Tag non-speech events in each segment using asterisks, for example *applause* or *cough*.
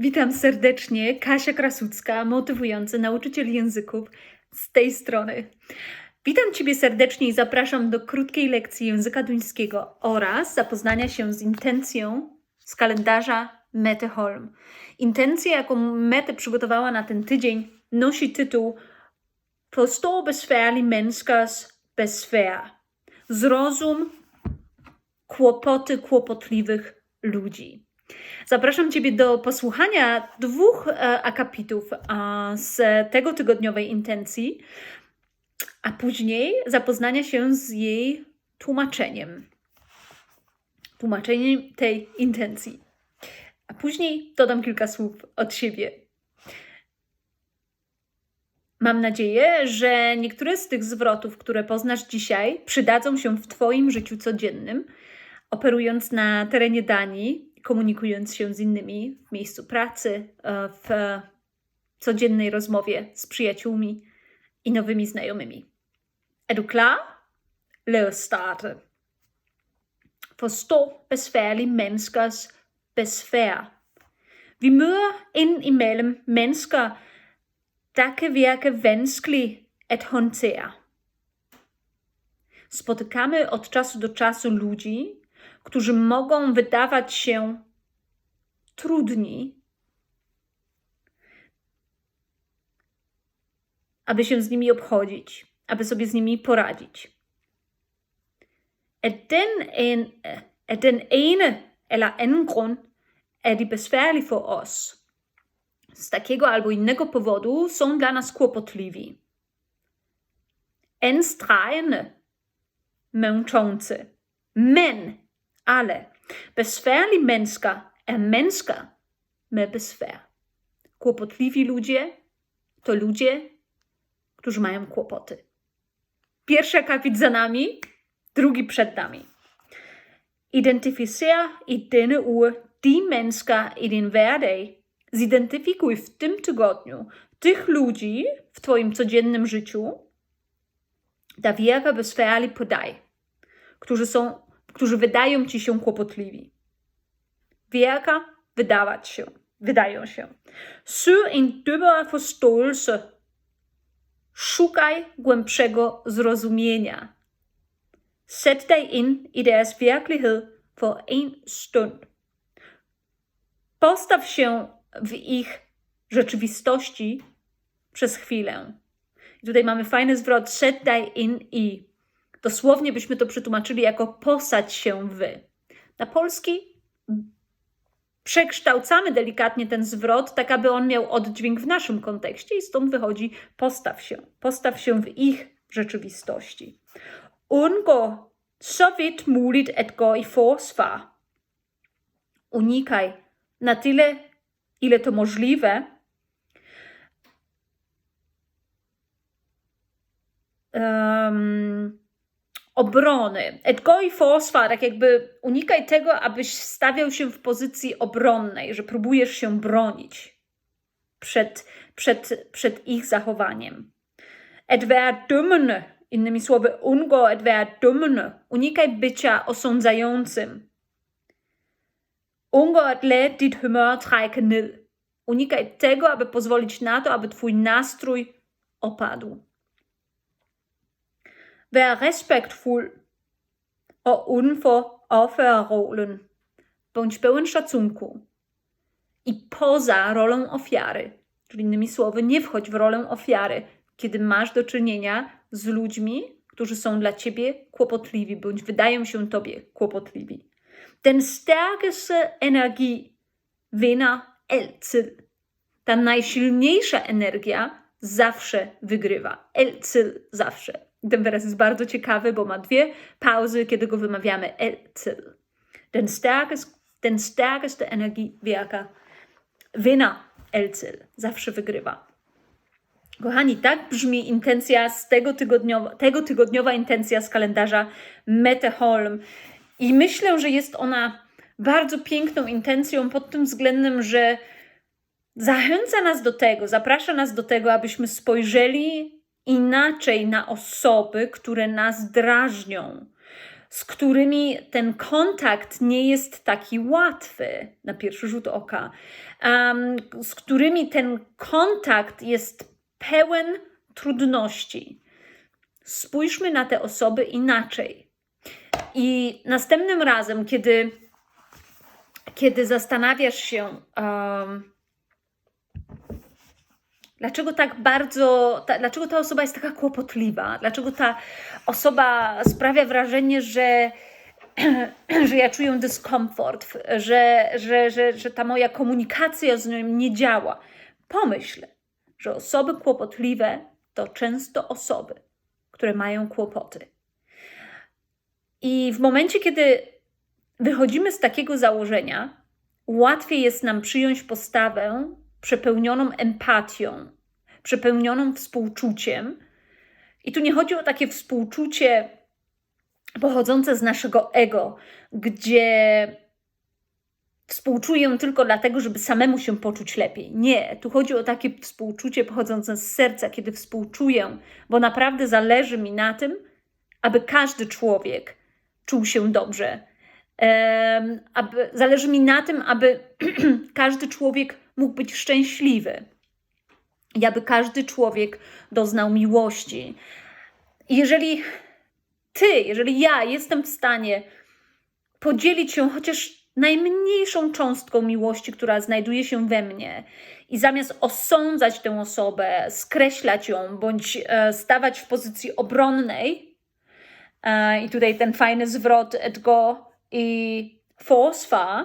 Witam serdecznie, Kasia Krasucka, motywujący nauczyciel języków z tej strony. Witam Ciebie serdecznie i zapraszam do krótkiej lekcji języka duńskiego oraz zapoznania się z intencją z kalendarza Mety Holm. Intencja, jaką Mety przygotowała na ten tydzień, nosi tytuł Forstå besværlige menneskers besvær. Zrozum kłopoty kłopotliwych ludzi. Zapraszam Ciebie do posłuchania dwóch e, akapitów z tego tygodniowej intencji, a później zapoznania się z jej tłumaczeniem. Tłumaczeniem tej intencji. A później dodam kilka słów od siebie. Mam nadzieję, że niektóre z tych zwrotów, które poznasz dzisiaj, przydadzą się w Twoim życiu codziennym, operując na terenie Danii komunikując się z innymi w miejscu pracy, e, w codziennej rozmowie z przyjaciółmi i nowymi znajomymi. Du klar? Lad os starte. Forstå besværlige menneskers besvær. Vi møder ind imellem mennesker, der kan virke vanskelige at håndtere. Spotykamy od czasu do czasu ludzi, którzy mogą wydawać się trudni, aby się z nimi obchodzić, aby sobie z nimi poradzić. Af den, en, af den ene eller anden grund er de besværlige for os. Z takiego albo innego powodu są dla nas kłopotliwi. Anstrengende, męczący. Men ale besværlige mennesker er mennesker med besvær. Kłopotliwi ludzie to ludzie, którzy mają kłopoty. Pierwszy akapit za nami, drugi przed nami. Identificer i denne uge de mennesker i din hverdag. Zidentyfikuj w tym tygodniu tych ludzi w Twoim codziennym życiu, virker besværligt på dig, którzy są którzy wydają ci się kłopotliwi. Wielka wydawać się, wydają się. Søg en dybere forståelse. Szukaj głębszego zrozumienia. Sæt dig ind i deres virkelighed for en stund. Postaw się w ich rzeczywistości przez chwilę. I tutaj mamy fajny zwrot set dig in i. Dosłownie byśmy to przetłumaczyli jako posadź się wy. Na polski przekształcamy delikatnie ten zwrot, tak aby on miał oddźwięk w naszym kontekście i stąd wychodzi postaw się. Postaw się w ich rzeczywistości. Undgå så vidt muligt at i forsvar. Unikaj na tyle, ile to możliwe, um, obrony. Forsvar, tak jakby unikaj tego, abyś stawiał się w pozycji obronnej, że próbujesz się bronić przed, przed, przed ich zachowaniem. At være innymi słowy, undgå at være Unikaj bycia osądzającym. Lade dit ned. Unikaj tego, aby pozwolić na to, aby twój nastrój opadł. Vær respektfuld og uden for offerrollen. Bądź pełen szacunku i poza rolą ofiary. Czyli innymi słowy, nie wchodź w rolę ofiary, kiedy masz do czynienia z ludźmi, którzy są dla ciebie kłopotliwi, bądź wydają się tobie kłopotliwi. Den stærkeste energi vinder altid. Ta najsilniejsza energia zawsze wygrywa. Altid zawsze. Ten wyraz jest bardzo ciekawy, bo ma dwie pauzy, kiedy go wymawiamy elcyl. Den, stärkes, den stärkeste Energiewerker wina elcyl. Zawsze wygrywa. Kochani, tak brzmi intencja z tego tygodniowa, tego tygodniowa intencja z kalendarza Mette Holm. I myślę, że jest ona bardzo piękną intencją pod tym względem, że zachęca nas do tego, zaprasza nas do tego, abyśmy spojrzeli inaczej na osoby, które nas drażnią. z którymi ten kontakt nie jest taki łatwy na pierwszy rzut oka, em, z którymi ten kontakt jest pełen trudności. Spójrzmy na te osoby inaczej. I następnym razem, kiedy, kiedy zastanawiasz się, em, Dlaczego tak bardzo, ta, dlaczego ta osoba jest taka kłopotliwa? Dlaczego ta osoba sprawia wrażenie, że, *clears throat* że ja czuję dyskomfort, że, że, że, że ta moja komunikacja z nią nie działa? Pomyśl, że osoby kłopotliwe to często osoby, które mają kłopoty. I w momencie, kiedy wychodzimy z takiego założenia, łatwiej jest nam przyjąć postawę przepełnioną empatią, przepełnioną współczuciem. I tu nie chodzi o takie współczucie pochodzące z naszego ego, gdzie współczuję tylko dlatego, żeby samemu się poczuć lepiej. Nie, tu chodzi o takie współczucie pochodzące z serca, kiedy współczuję, bo naprawdę zależy mi na tym, aby każdy człowiek czuł się dobrze. Aby, zależy mi na tym, aby *clears throat* każdy człowiek mógł być szczęśliwy i aby każdy człowiek doznał miłości. I jeżeli ty, jeżeli ja jestem w stanie podzielić się chociaż najmniejszą cząstką miłości, która znajduje się we mnie, i zamiast osądzać tę osobę, skreślać ją bądź e, stawać w pozycji obronnej, e, i tutaj ten fajny zwrot Edgo i forsvar,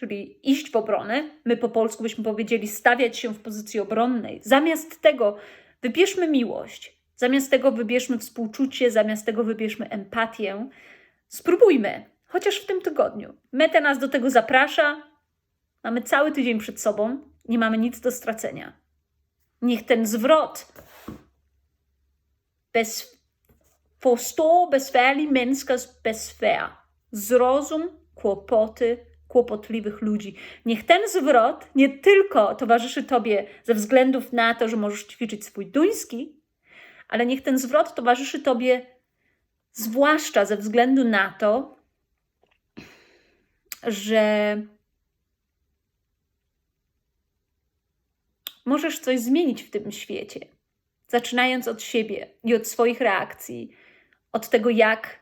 czyli iść w obronę, my po polsku byśmy powiedzieli stawiać się w pozycji obronnej. Zamiast tego wybierzmy miłość, zamiast tego wybierzmy współczucie, zamiast tego wybierzmy empatię. Spróbujmy, chociaż w tym tygodniu. Meta nas do tego zaprasza. Mamy cały tydzień przed sobą, nie mamy nic do stracenia. Niech ten zwrot bez forstå besværlige menneskers besvær, zrozum kłopoty kłopotliwych ludzi. Niech ten zwrot nie tylko towarzyszy Tobie ze względów na to, że możesz ćwiczyć swój duński, ale niech ten zwrot towarzyszy Tobie zwłaszcza ze względu na to, że możesz coś zmienić w tym świecie, zaczynając od siebie i od swoich reakcji, od tego, jak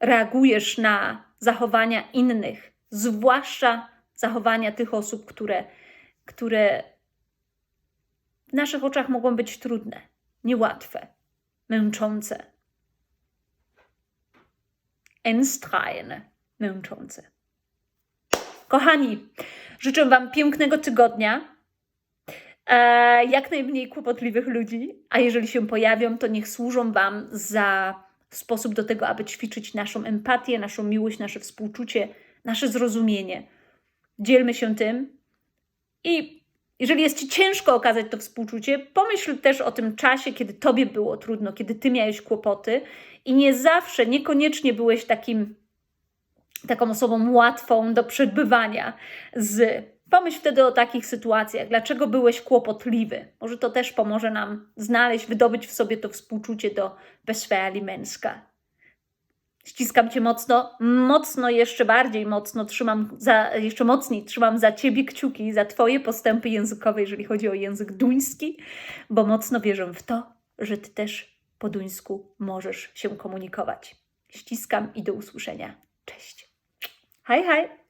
reagujesz na zachowania innych, zwłaszcza zachowania tych osób, które, które w naszych oczach mogą być trudne, niełatwe, męczące, enstrajne, męczące. Kochani, życzę Wam pięknego tygodnia. E, jak najmniej kłopotliwych ludzi, a jeżeli się pojawią, to niech służą Wam za sposób do tego, aby ćwiczyć naszą empatię, naszą miłość, nasze współczucie, nasze zrozumienie. Dzielmy się tym i jeżeli jest Ci ciężko okazać to współczucie, pomyśl też o tym czasie, kiedy Tobie było trudno, kiedy Ty miałeś kłopoty i nie zawsze, niekoniecznie byłeś takim, taką osobą łatwą do przebywania z Pomyśl wtedy o takich sytuacjach, dlaczego byłeś kłopotliwy. Może to też pomoże nam znaleźć, wydobyć w sobie to współczucie do besfäli męska. Ściskam cię mocno, mocno, jeszcze bardziej mocno trzymam za, jeszcze mocniej trzymam za ciebie kciuki, za twoje postępy językowe, jeżeli chodzi o język duński, bo mocno wierzę w to, że ty też po duńsku możesz się komunikować. Ściskam i do usłyszenia. Cześć. Hej, hej.